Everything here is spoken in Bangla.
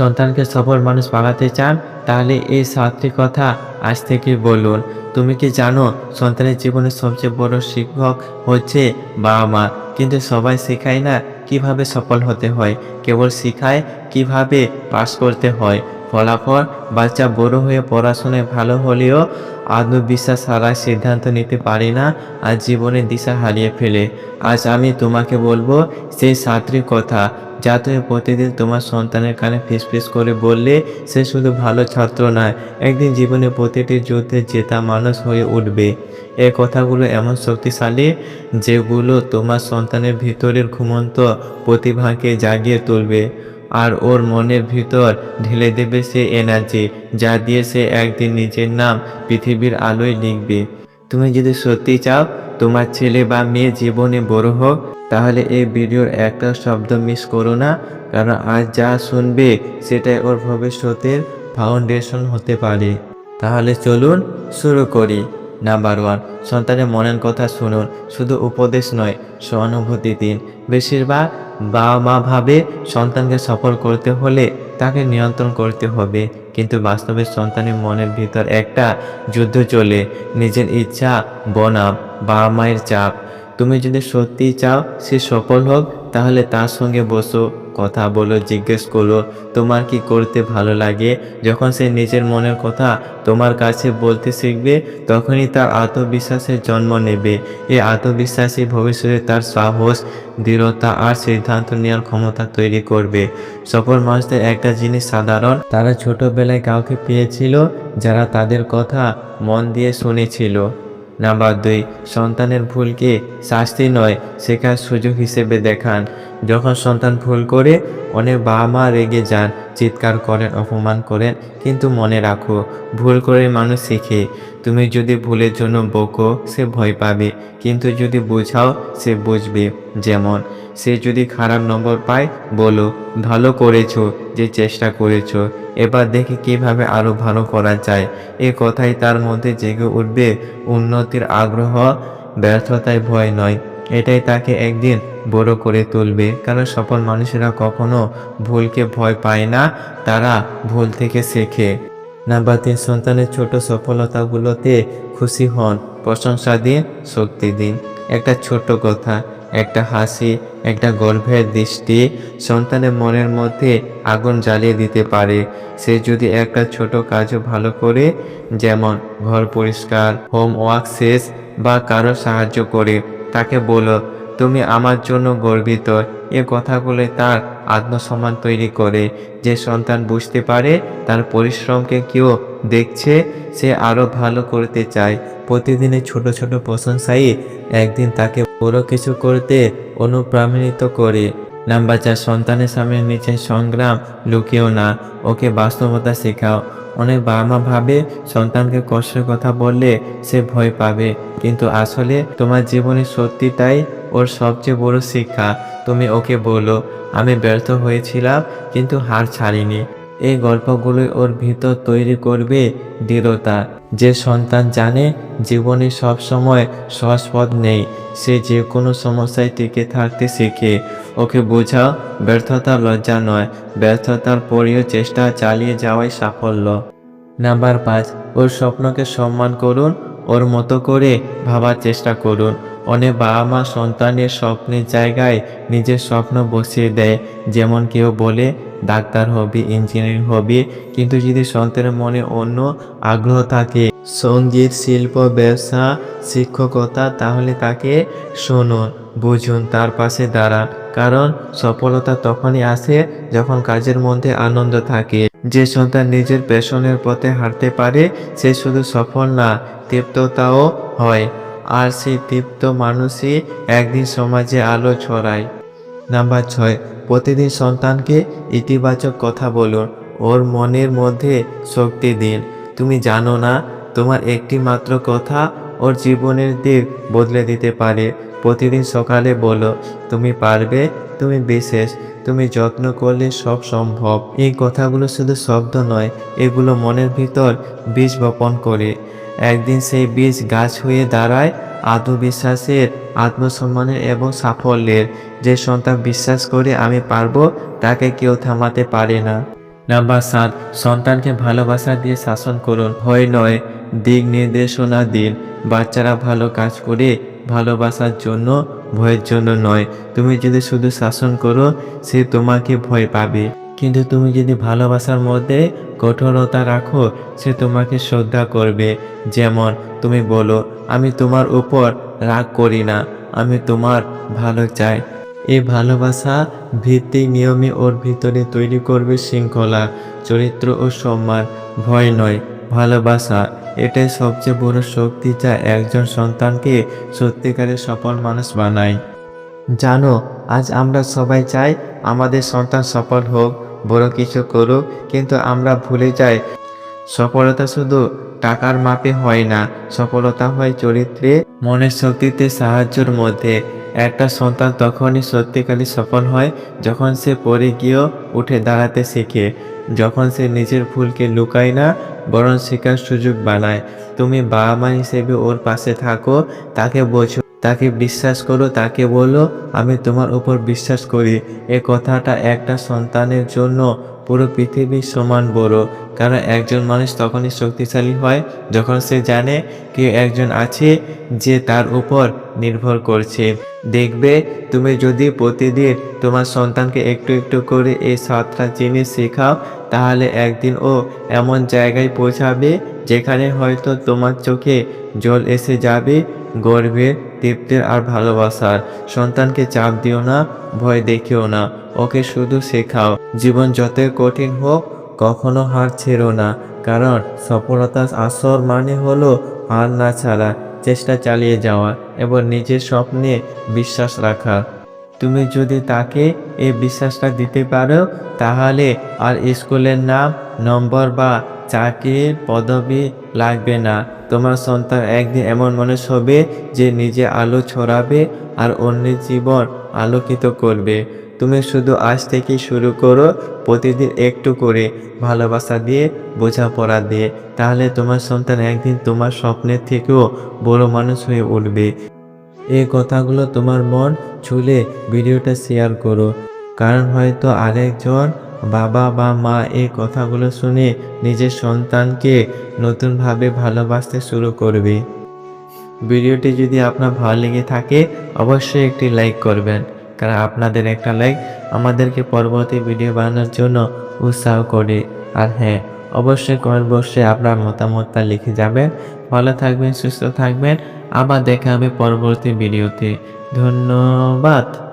সন্তানকে সফল মানুষ বানাতে চান, তাহলে এই সাতটি কথা আজ থেকে বলুন। তুমি কি জানো, সন্তানের জীবনের সবচেয়ে বড় শিক্ষক হচ্ছে বাবা মা। কিন্তু সবাই শেখায় না কীভাবে সফল হতে হয়। কেবল শেখায় কীভাবে পাস করতে হয়। ফলাফল, বাচ্চা বড় হয়ে পড়াশোনায় ভালো হলেও আত্মবিশ্বাস হারায়, সিদ্ধান্ত নিতে পারে না আর জীবনের দিশা হারিয়ে ফেলে। আজ আমি তোমাকে বলব, সেই সাতটি কথা যা তুমি প্রতিদিন তোমার সন্তানের কানে ফিস ফিস করে বললে, সে শুধু ভালো ছাত্র নয়, একদিন জীবনে প্রতিটি যুদ্ধে জেতা মানুষ হয়ে উঠবে। এই কথাগুলো এমন শক্তিশালী যেগুলো তোমার সন্তানের ভিতরের ঘুমন্ত প্রতিভাকে জাগিয়ে তুলবে, আর ওর মনের ভিতর ঢেলে দেবে সে এনার্জি, যা দিয়ে সে একদিন নিজের নাম পৃথিবীর আলোয় লিখবে। তুমি যদি সত্যি চাও, তোমার ছেলে বা মেয়ে জীবনে বড় হোক তাহলে এই ভিডিওর একটা শব্দ মিস করো না, কারণ আজ যা শুনবে সেটাই ওর ভবিষ্যতের ফাউন্ডেশন হতে পারে। তাহলে চলুন শুরু করি। নাম্বার ওয়ান সন্তানের মনের কথা শুনুন। শুধু উপদেশ নয়, সহানুভূতি দিন। বেশিরভাগ বাবা মা ভাবে সন্তানকে সফল করতে হলে তাকে নিয়ন্ত্রণ করতে হবে। কিন্তু বাস্তবে সন্তানের মনের ভিতর একটা যুদ্ধ চলে। নিজের ইচ্ছা, বনাম বাবা মায়ের চাপ। তুমি যদি সত্যি চাও সে সফল হোক, তাহলে তার সঙ্গে বসো, কথা বলো, জিজ্ঞেস করো, তোমার কি করতে ভালো লাগে? যখন সে নিজের মনের কথা তোমার কাছে বলতে শিখবে, তখনই তার আত্মবিশ্বাসের জন্ম নেবে। এই আত্মবিশ্বাসী ভবিষ্যতে তার সাহস, দৃঢ়তা আর সিদ্ধান্ত নেওয়ার ক্ষমতা তৈরি করবে। সফল মানুষদের একটা জিনিস সাধারণ, তারা ছোটবেলায় কাউকে পেয়েছিল, যারা তাদের কথা মন দিয়ে শুনেছিল। নাম্বার দুই সন্তানের ভুলকে শাস্তি নয় শেখার সুযোগ হিসেবে দেখান। যখন সন্তান ভুল করে অনেক বাবা মা রেগে যান, চিৎকার করেন, অপমান করেন। কিন্তু মনে রাখো, ভুল করে মানুষ শিখে। তুমি যদি ভুলের জন্য বকো, সে ভয় পাবে। কিন্তু যদি বোঝাও, সে বুঝবে। যেমন, সে যদি খারাপ নম্বর পায়, বলো, ভালো করেছ, যে চেষ্টা করেছ। এবার দেখে কীভাবে আরও ভালো করা যায়। এ কথাই তার মধ্যে জেগে উঠবে। উন্নতির আগ্রহ ব্যর্থতায় ভয় নয়। এটাই তাকে একদিন বড় করে তুলবে। কারণ সফল মানুষেরা কখনো ভুলকে ভয় পায় না, তারা ভুল থেকে শেখে। নাম্বার তিন, সন্তানের ছোট সফলতাগুলোতে খুশি হন। প্রশংসা দিন, শক্তি দিন। একটা ছোট কথা, একটা হাসি, একটা গর্ভের দৃষ্টি সন্তানের মনের মধ্যে আগুন জ্বালিয়ে দিতে পারে। সে যদি একটা ছোট কাজও ভালো করে, যেমন ঘর পরিষ্কার হোমওয়ার্ক শেষ বা কারও সাহায্য করে তাকে বলো, তুমি আমার জন্য গর্বিত। এ কথাগুলো তার আত্মসম্মান তৈরি করে। যে সন্তান বুঝতে পারে তার পরিশ্রমকে কেউ দেখছে, সে আরও ভালো করতে চায়। প্রতিদিনের ছোট ছোট প্রশংসাই একদিন তাকে বড় কিছু করতে অনুপ্রাণিত করে। নাম্বার চার, সন্তানের সামনে নিচে সংগ্রাম লুকিয়েও না। ওকে বাস্তবতা শেখাও। অনেক বাবা মা ভাবে সন্তানকে কষ্টের কথা বললে সে ভয় পাবে। কিন্তু আসলে তোমার জীবনে সত্যিটাই ওর সবচেয়ে বড় শিক্ষা। তুমি ওকে বলো, আমি ব্যর্থ হয়েছিলাম, কিন্তু হার ছাড়িনি। এই গল্পগুলোই ওর ভিতর তৈরি করবে দৃঢ়তা। যে সন্তান জানে জীবনে সব সময় সহজ পথ নেই, সে যে কোনো সমস্যায় টিকে থাকতে শেখে। ওকে বোঝাও ব্যর্থতা লজ্জা নয়, ব্যর্থতার পরেও চেষ্টা চালিয়ে যাওয়াই সাফল্য। নাম্বার পাঁচ, ওর স্বপ্নকে সম্মান করুন, ওর মতো করে ভাবার চেষ্টা করুন। অনেক বাবা মা সন্তানের স্বপ্নের জায়গায় নিজের স্বপ্ন বসিয়ে দেয়, যেমন কেউ বলে ডাক্তার হবি, ইঞ্জিনিয়ারিং হবি, কিন্তু যদি সন্তানের মনে অন্য আগ্রহ থাকে, সংগীত, শিল্প, ব্যবসা, শিক্ষকতা, তাহলে তাকে শুনুন, বুঝুন, তার পাশে দাঁড়ান। কারণ সফলতা তখনই আসে যখন কাজের মধ্যে আনন্দ থাকে। যে সন্তান নিজের পেশনের পথে হাঁটতে পারে, সে শুধু সফল না, তৃপ্ততাও হয়। আর সেই তৃপ্ত মানুষই একদিন সমাজে আলো ছড়ায়। নাম্বার ছয় প্রতিদিন সন্তানকে ইতিবাচক কথা বলুন। ওর মনের মধ্যে শক্তি দিন। তুমি জানো না, তোমার একটি মাত্র কথা ওর জীবনের দিক বদলে দিতে পারে। প্রতিদিন সকালে বলো, তুমি পারবে? তুমি বিশেষ। তুমি যত্ন করলে সব সম্ভব। এই কথাগুলো শুধু শব্দ নয়, এগুলো মনের ভিতর বীজ বপন করে। একদিন সেই বীজ গাছ হয়ে দাঁড়ায় আত্মবিশ্বাসের, আত্মসম্মানের এবং সাফল্যের যে সন্তান বিশ্বাস করে আমি পারব, তাকে কেউ থামাতে পারে না। নাম্বার সাত, সন্তানকে ভালোবাসা দিয়ে শাসন করুন। হয় নয়, দিক নির্দেশনা দিন। বাচ্চারা ভালো কাজ করে ভালোবাসার জন্য, ভয়ের জন্য নয়। তুমি যদি শুধু শাসন করো, সে তোমাকে ভয় পাবে। কিন্তু তুমি যদি ভালোবাসার মধ্যে কঠোরতা রাখো, সে তোমাকে শ্রদ্ধা করবে। যেমন তুমি বলো, আমি তোমার উপর রাগ করি না, আমি তোমার ভালো চাই। এই ভালোবাসা ভিত্তিক নিয়মে ওর ভিতরে তৈরি করবে শৃঙ্খলা, চরিত্র ও সম্মান। ভয় নয়, ভালোবাসা, এটাই সবচেয়ে বড় শক্তি যা একজন সন্তানকে সত্যিকারের সফল মানুষ বানায়। জানো, আজ আমরা সবাই চাই আমাদের সন্তান সফল হোক বড় কিছু করুক, কিন্তু আমরা ভুলে যাই। সফলতা শুধু টাকার মাপে হয় না, সফলতা হয় চরিত্রে, মনের শক্তিতে, সাহায্যের মধ্যে। একটা সন্তান তখনই সত্যিকারই সফল হয় যখন সে পড়ে গিয়েও উঠে দাঁড়াতে শেখে, যখন সে নিজের ভুলকে লুকায় না, বরং শেখার সুযোগ বানায়। তুমি বাবা মা হিসেবে ওর পাশে থাকো, তাকে বোঝো। তাকে বিশ্বাস করো, তাকে বলো, আমি তোমার উপর বিশ্বাস করি। এ কথাটা একটা সন্তানের জন্য পুরো পৃথিবীর সমান বড়। কারণ একজন মানুষ তখনই শক্তিশালী হয় যখন সে জানে কেউ একজন আছে যে তার উপর নির্ভর করছে। দেখবে, তুমি যদি প্রতিদিন তোমার সন্তানকে একটু একটু করে এই সাতটা জিনিস শেখাও, তাহলে একদিন ও এমন জায়গায় পৌঁছাবে যেখানে হয়তো তোমার চোখে জল এসে যাবে গর্বের তৃপ্তির আর ভালোবাসার। সন্তানকে চাপ দিও না, ভয় দেখিও না। ওকে শুধু শেখাও, জীবন যতই কঠিন হোক, কখনো হার ছেড়ো না। কারণ সফলতার আসর মানে হলো হার না ছাড়া, চেষ্টা চালিয়ে যাওয়া এবং নিজের স্বপ্নে বিশ্বাস রাখা। তুমি যদি তাকে এই বিশ্বাসটা দিতে পারো, তাহলে আর স্কুলের নাম, নম্বর বা চাকরির পদবি লাগবে না। তোমার সন্তান একদিন এমন মানুষ হবে যে নিজে আলো ছড়াবে আর অন্যের জীবন আলোকিত করবে। তুমি শুধু আজ থেকেই শুরু করো, প্রতিদিন একটু করে ভালোবাসা দিয়ে, বোঝাপড়া দিয়ে। তাহলে তোমার সন্তান একদিন তোমার স্বপ্নের থেকেও বড় মানুষ হয়ে উঠবে। এই কথাগুলো তোমার মন ছুলে ভিডিওটা শেয়ার করো। কারণ হয়তো আরেকজন বাবা বা মা এই কথাগুলো শুনে নিজের সন্তানকে নতুনভাবে ভালোবাসতে শুরু করবে। ভিডিওটি যদি আপনার ভালো লেগে থাকে, অবশ্যই একটি লাইক করবেন। কারণ আপনাদের একটা লাইক আমাদেরকে পরবর্তী ভিডিও বানানোর জন্য উৎসাহ করে। আর হ্যাঁ অবশ্যই কমেন্ট বক্সে আপনার মতামতটা লিখে যাবেন। ভালো থাকবেন, সুস্থ থাকবেন। আবার দেখা হবে পরবর্তী ভিডিওতে। ধন্যবাদ।